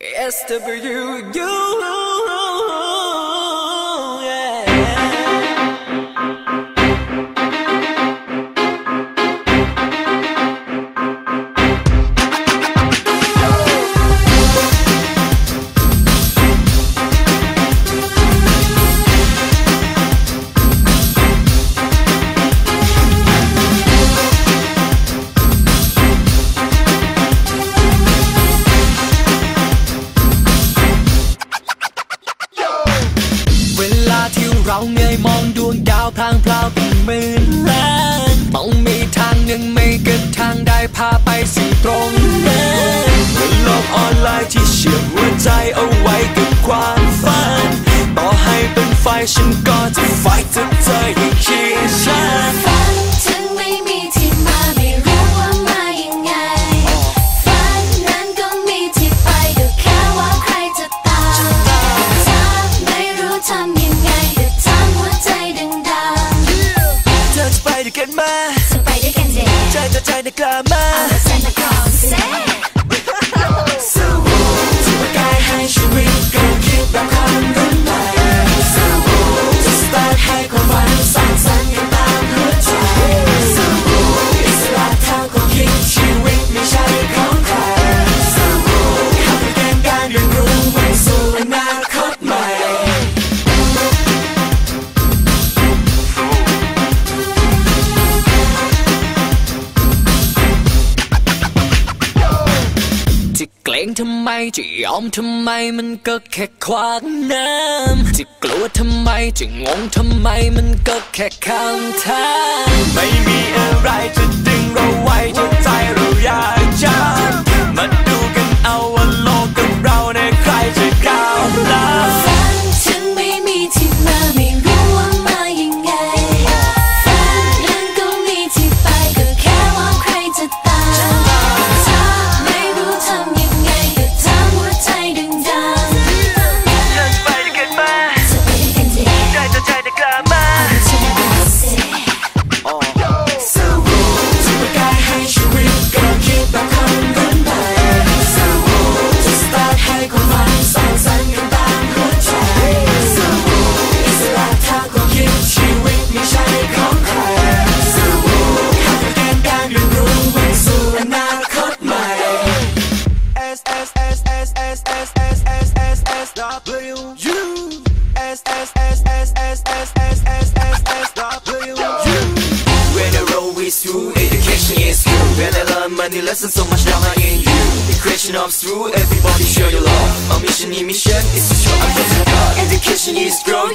SWU. เราเงยมองดวงดาวพลางพลาวเป็นหมื่นล้านมองมีทางหนึ่งไม่เกินทางได้พาไปสู่ตรงนั้นบนโลกออนไลน์ที่เชื่อมหัวใจเอาไว้กับความฝัน ต่อให้เป็นไฟฉันก็จะไฟจะเธออย่างเคียงฉัน มาๆจะไปด้วยกันเด็ใจต่อใจในกล้ามา จะยอมทำไมมันก็แค่ขวางน้ำจะกลัวทำไมจะงงทำไมมันก็แค่ข้างทางไม่มีอะไรจะดึงเราไว้จนใจเราอยา Roll education is good. When I learn money lessons, so much drama in you. The question of true, everybody show your love. Our mission, in mission is to show to God. Education is growing,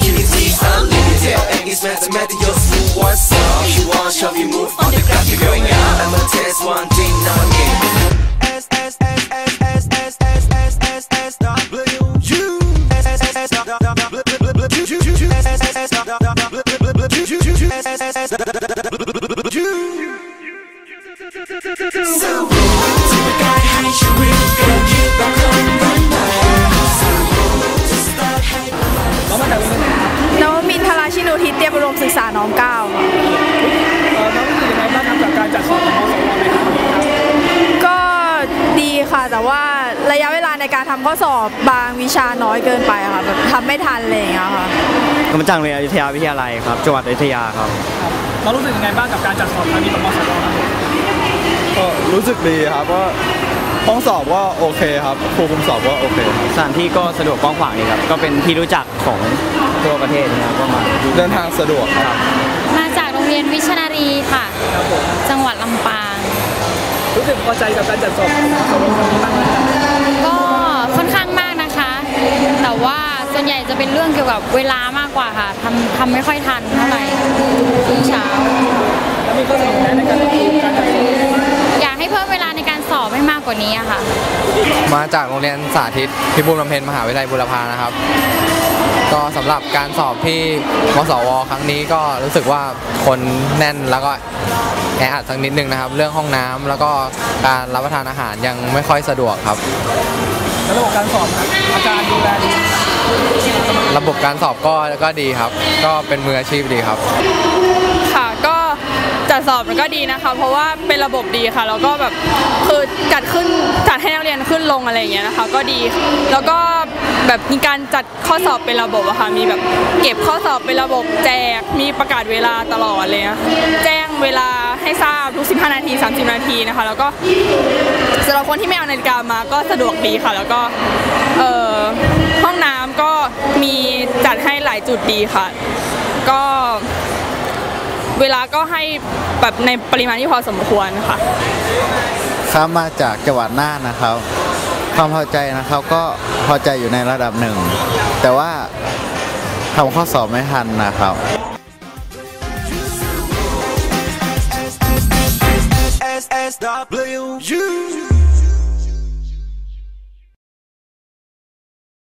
นรุ่นใหม่สู้จะสตาร์ทให้นวมินทราชินูทิศเตรียมอุดมศึกษาน้อมเกล้าค่ะเอ่อน้องรู้สึกยังไงบ้างครับกับการจัดสอบของมสวในครั้งนี้ครับก็ดีค่ะแต่ว่าระยะเวลาในการทำข้อสอบบางวิชาน้อยเกินไปอะค่ะแบบทำไม่ทันอะไรอย่างเงี้ยค่ะก็มาจากโรงเรียนอยุธยาวิทยาลัยครับจังหวัดอยุธยาครับน้องรู้สึกยังไงบ้างกับการจัดสอบครั้งนี้ของมสวครับ ก็รู้สึกดีครับว่าห้องสอบว่าโอเคครับครูคุมสอบว่าโอเคครับสถานที่ก็สะดวกกว้างขวางดีครับ ก็เป็นที่รู้จักของทั่วประเทศนะครับก็มาเดินทางสะดวกครับ มาจากโรงเรียนวิชนารีค่ะครับผมจังหวัดลำปาง รู้สึกพอใจกับการจัดสอบของมสวครั้งนี้บ้างไหมครับก็ค่อนข้างมากนะคะ แต่ว่าส่วนใหญ่จะเป็นเรื่องเกี่ยวกับเวลามากกว่าค่ะทำทำไม่ค่อยทันเท่าไหร่ช่วงเช้าแล้วมีข้อเสนอแนะในการ กกว่านี้อะค่ะ มาจากโรงเรียนสาธิตพิบูลบำเพ็ญมหาวิทยาลัยบุรพานะครับ ก็สำหรับการสอบที่มสว ครั้งนี้ก็รู้สึกว่าคนแน่นแล้วก็แออัดสักนิดนึงนะครับ เรื่องห้องน้ำแล้วก็การรับประทานอาหารยังไม่ค่อยสะดวกครับแล้วระบบการสอบครับอาจารย์ดูแลดีระบบการสอบก็ก็ดีครับ ก็เป็นมืออาชีพดีครับค่ะก็จัด สอบมันก็ดีนะคะ เพราะว่าเป็นระบบดีค่ะ แล้วก็แบบคือจัดขึ้นจัดให้นักเรียนขึ้นลงอะไรอย่างเงี้ยนะคะ ก็ดี แล้วก็แบบมีการจัดข้อสอบเป็นระบบอะค่ะ มีแบบเก็บข้อสอบเป็นระบบแจก มีประกาศเวลาตลอดเลยนะแจ้งเวลาให้ทราบทุก 15 นาที 30 นาทีนะคะ แล้วก็สำหรับคนที่ไม่เอานาฬิกามาก็สะดวกดีค่ะ แล้วก็เออห้องน้ำก็มีจัดให้หลายจุดดีค่ะ ก็ เวลาก็ให้แบบในปริมาณที่พอสมควรค่ะครับมาจากจังหวัดน่านนะครับ ความพอใจนะครับก็พอใจอยู่ในระดับหนึ่ง แต่ว่าทำข้อสอบไม่ทันนะครับ S S W U